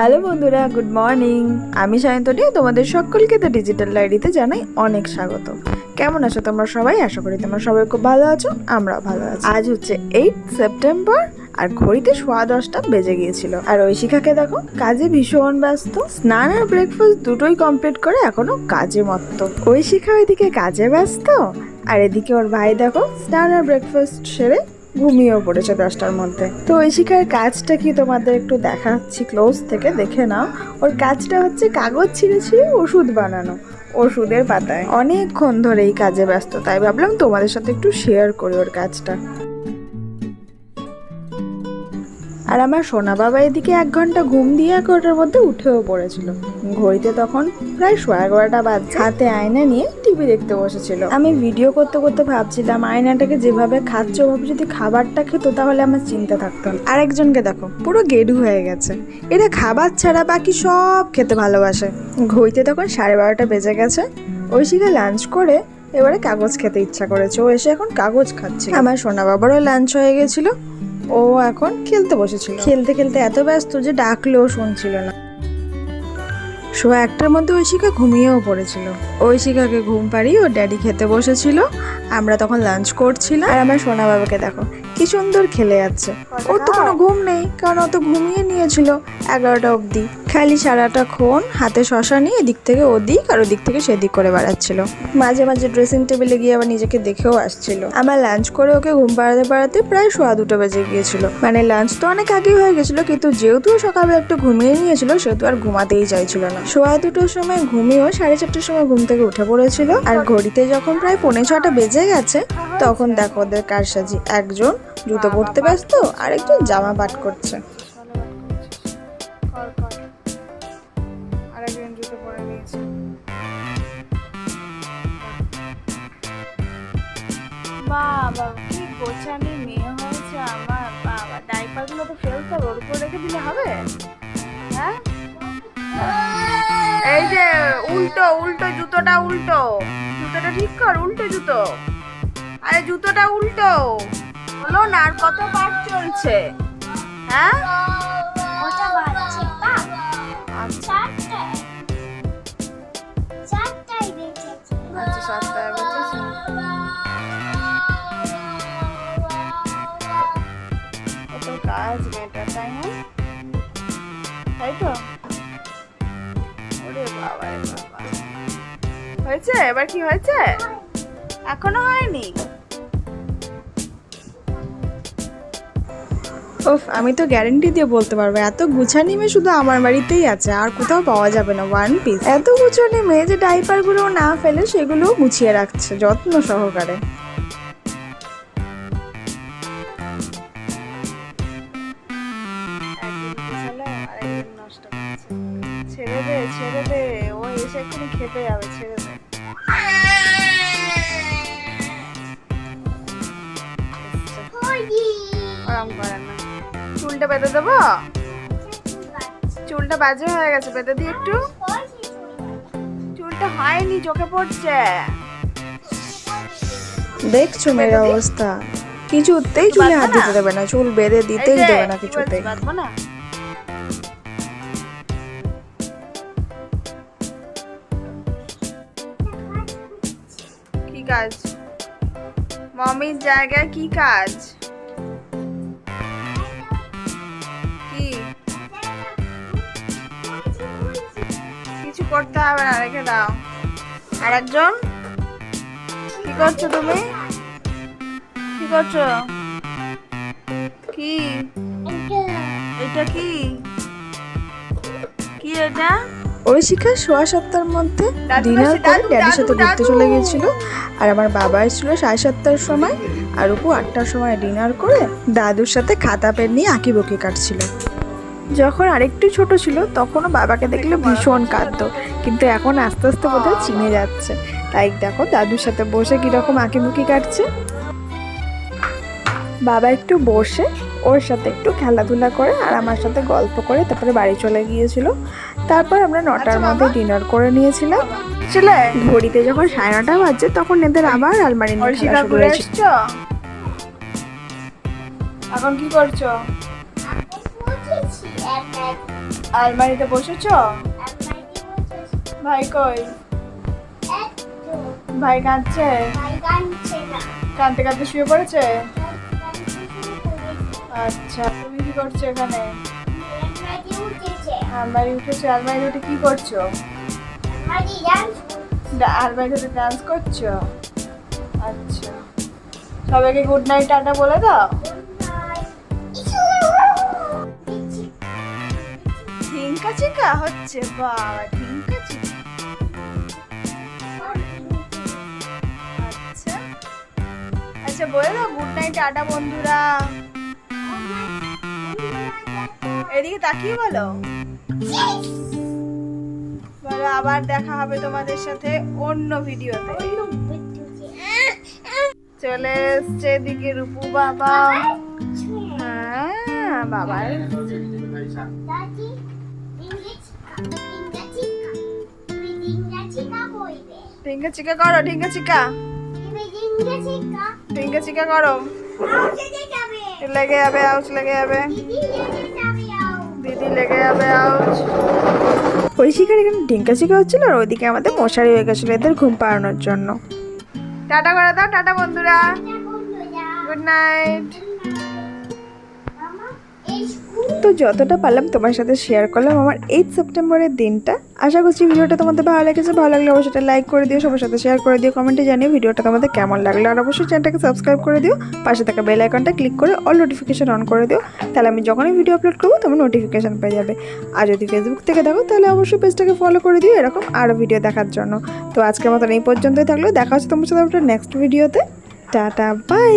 Hello বন্ধুরা, good morning. আমি সায়ন্তনী, তোমাদের সকলকে তো ডিজিটাল ডায়েরিতে জানাই অনেক স্বাগত কেমন আছো তোমরা সবাই? আশা করি তোমরা সবাই খুব ভালো আছো, আমরাও ভালো আছি। আজ হচ্ছে এইট সেপ্টেম্বর আর ঘড়িতে সোয়া দশটা বেজে গিয়েছিল। আর ঐশিকাকে দেখো, কাজে ভীষণ ব্যস্ত। স্নান আর ব্রেকফাস্ট দুটোই কমপ্লিট করে এখনও কাজে মত্ত। ঐশিকা ওইদিকে কাজে ব্যস্ত, আর এদিকে ওর ভাই দেখো, স্নান আর ব্রেকফাস্ট সেরে ঘুমিয়েও পড়েছে দশটার মধ্যে। তো ঐশিকার কাজটা কি তোমাদের একটু দেখাচ্ছি ক্লোজ থেকে, দেখে নাও। ওর কাজটা হচ্ছে কাগজ ছিঁড়ে ছিঁড়ে ওষুধ বানানো, ওষুধের পাতায়। অনেকক্ষণ ধরে এই কাজে ব্যস্ত, তাই ভাবলাম তোমাদের সাথে একটু শেয়ার করি ওর কাজটা। আর আমার সোনা বাবা এদিকে এক ঘণ্টা ঘুম দিয়ে এক ওটার মধ্যে উঠেও পড়েছিল। ঘড়িতে তখন প্রায় সোয়া এগারোটা বাজছে হাতে আয়না নিয়ে টিভি দেখতে বসেছিল। আমি ভিডিও করতে করতে ভাবছিলাম, আয়নাটাকে যেভাবে খাচ্ছে, ওভাবে যদি খাবারটা খেত তাহলে আমার চিন্তা থাকতো আরেকজনকে দেখো, পুরো গেডু হয়ে গেছে। এরা খাবার ছাড়া বাকি সব খেতে ভালোবাসে। ঘড়িতে তখন সাড়ে বারোটা বেজে গেছে। ঐশিকা লাঞ্চ করে এবারে কাগজ খেতে ইচ্ছা করেছে। ও এসে এখন কাগজ খাচ্ছে। আমার সোনা বাবারও লাঞ্চ হয়ে গেছিল। ও এখন খেলতে বসেছিল। খেলতে খেলতে এত ব্যস্ত যে ডাকলেও শুনছিল না। সো একটার মধ্যে ঐশিকা ঘুমিয়েও পড়েছিল। ঐশিকাকে ঘুম পাড়িয়ে ও ড্যাডি খেতে বসেছিল। আমরা তখন লাঞ্চ করছিলাম। আর আমার সোনা বাবাকে দেখো কি সুন্দর খেলে যাচ্ছে ওর তো কোনো ঘুম নেই, কারণ ও তো ঘুমিয়ে নিয়েছিল এগারোটা অবধি। খালি সারাটা ক্ষণ হাতে শশা নিয়ে এদিক থেকে ওদিক আর ওদিক থেকে সেদিক করে বেড়াচ্ছিল। মাঝে মাঝে ড্রেসিং টেবিলে গিয়ে আবার নিজেকে দেখেও আসছিল। আমার লাঞ্চ করে ওকে ঘুম পাড়াতে পাড়াতে প্রায় সোয়া দুটো বেজে গিয়েছিল। মানে লাঞ্চ তো অনেক আগেই হয়ে গেছিল, কিন্তু যেহেতু ও সকালবেলা একটু ঘুমিয়ে নিয়েছিল সেহেতু আর ঘুমাতেই চাইছিল না। সোয়া দুটোর সময় ঘুমিয়েও সাড়ে চারটার সময় ঘুম থেকে উঠে পড়েছিল। আর ঘড়িতে যখন প্রায় পৌনে ছটা বেজে গেছে, তখন দেখো ওদের কারসাজি। একজন জুতো পরতে ব্যস্ত আর একজন জামা পাট করছে। আরেকজন জুতো পরে নিয়েছে বাবা কি গোছানি মেয়ে হয়েছে আমার বাবা। ডাইপার তো ফেলতে হবে ওর উপর রেখে দিলে হবে? হ্যাঁ? এই যে উল্টো উল্টো জুতোটা উল্টো। জুতোটা ঠিক কর উল্টো জুতো। আরে জুতোটা উল্টো। হলো না আর কত পাঠ চলছে? হ্যাঁ? আচ্ছা কাজ তাই না? তাই তো? ওরে বাবা। হয়েছে? এবার কি হয়েছে? এখনও হয়নি? ওফ আমি তো গ্যারেন্টি দিয়ে বলতে পারব এত গুছানি মেয়ে শুধু আমার বাড়িতেই আছে আর কোথাও পাওয়া যাবে না ওয়ান পিস এত গুছানি মেয়ে যে ডাইপারগুলো না ফেলে সেগুলোও গুছিয়ে রাখছে যত্ন সহকারে। ছেড়ে দে ছেড়ে দে ও এসে এক্ষুনি খেতে যাবে ছেড়ে দে। আরাম করে না চুলটা বেঁধে দেবো? চুলটা বাজে হয়ে গেছে বেঁধে দিই একটু। চুলটা হয়নি চোখে পড়ছে। দেখছ মেয়ের অবস্থা? কিছুতেই চুলে হাত দিতে দেবে না চুল বেঁধে দিতেই দেবে না কিছুতেই। কি কাজ? মমির জায়গায় কি কাজ? করতে হবে না রেখে দাও। আর একজন কি করছ তুমি? কি করছ? কি? এটা কি? কি এটা? ঐশিকা সোয়া সপ্তাহের মধ্যে ডিনার করে ড্যাডির সাথে ঘুরতে চলে গিয়েছিল আর আমার বাবা এসেছিল সাড়ে সাতটার সময়। আর উপু আটটার সময় ডিনার করে দাদুর সাথে খাতা পেন নিয়ে আঁকি বকি কাটছিল। যখন আরেকটু ছোট ছিল তখনও বাবাকে দেখলে ভীষণ কাঁদতো। কিন্তু এখন আস্তে আস্তে বোধহয় চিনে যাচ্ছে। তাই দেখো দাদুর সাথে বসে কীরকম আঁকিবুকি কাটছে। বাবা একটু বসে ওর সাথে একটু খেলাধুলা করে আর আমার সাথে গল্প করে তারপরে বাড়ি চলে গিয়েছিল। তারপর আমরা নটার মধ্যে ডিনার করে নিয়েছিলাম। ঘড়িতে যখন সাড়ে নটা বাজছে তখন এদের আবার আলমারি এখন কি করছ? আলমারিতে বসেছো ভাই কই ভাই কাঁদছে। কাঁদতে কাঁদতে শুয়ে পড়েছে। আচ্ছা তুমি কি করছ এখানে আলমারি উঠেছে। আলমারি উঠে কি করছ আলমারি উঠে ডান্স করছ আচ্ছা সবাইকে গুড নাইট টাটা বলে দাও ঢিঙ্কা চিকা হচ্ছে বাবা ঢিঙ্কা চিকা আচ্ছা। আচ্ছা বলে দাও গুড নাইট টাটা বন্ধুরা। এদিকে তাকিয়ে বলো। বলো, আবার দেখা হবে তোমাদের সাথে অন্য ভিডিওতে। চলে এসছে এদিকে রূপু বাবা। হ্যাঁ বাবার। ডিঙ্গা চিকা করো ঢিঙ্কা চিকা ডিঙ্গা চিকা। করো। লেগে যাবে আউচ লেগে যাবে। দিদি লেগে যাবে এখানে ঢিঙ্কা চিকা হচ্ছিল আর ওইদিকে আমাদের মশারি হয়ে গেছিল এদের ঘুম পাড়ানোর জন্য। টাটা করে দাও টাটা বন্ধুরা। গুড নাইট তো যতটা পারলাম তোমার সাথে শেয়ার করলাম আমার এইট সেপ্টেম্বরের দিনটা। আশা করছি ভিডিওটা তোমাদের ভালো লেগেছে, ভালো লাগলে অবশ্যই এটা লাইক করে দিও, সবার সাথে শেয়ার করে দিও কমেন্টে জানিও ভিডিওটা তোমাদের কেমন লাগল। আর অবশ্যই চ্যানেলটাকে সাবস্ক্রাইব করে দিও, পাশে থাকা বেল আইকনটা ক্লিক করে অল নোটিফিকেশন অন করে দিও, তাহলে আমি যখনই ভিডিও আপলোড করব তোমার নোটিফিকেশন পেয়ে যাবে। আর যদি ফেসবুক থেকে দেখো, তাহলে অবশ্যই পেজটাকে ফলো করে দিও, এরকম আরও ভিডিও দেখার জন্য। তো আজকের মতন এই পর্যন্তই থাকল, দেখা হচ্ছে তোমার সাথে নেক্সট ভিডিওতে টাটা বাই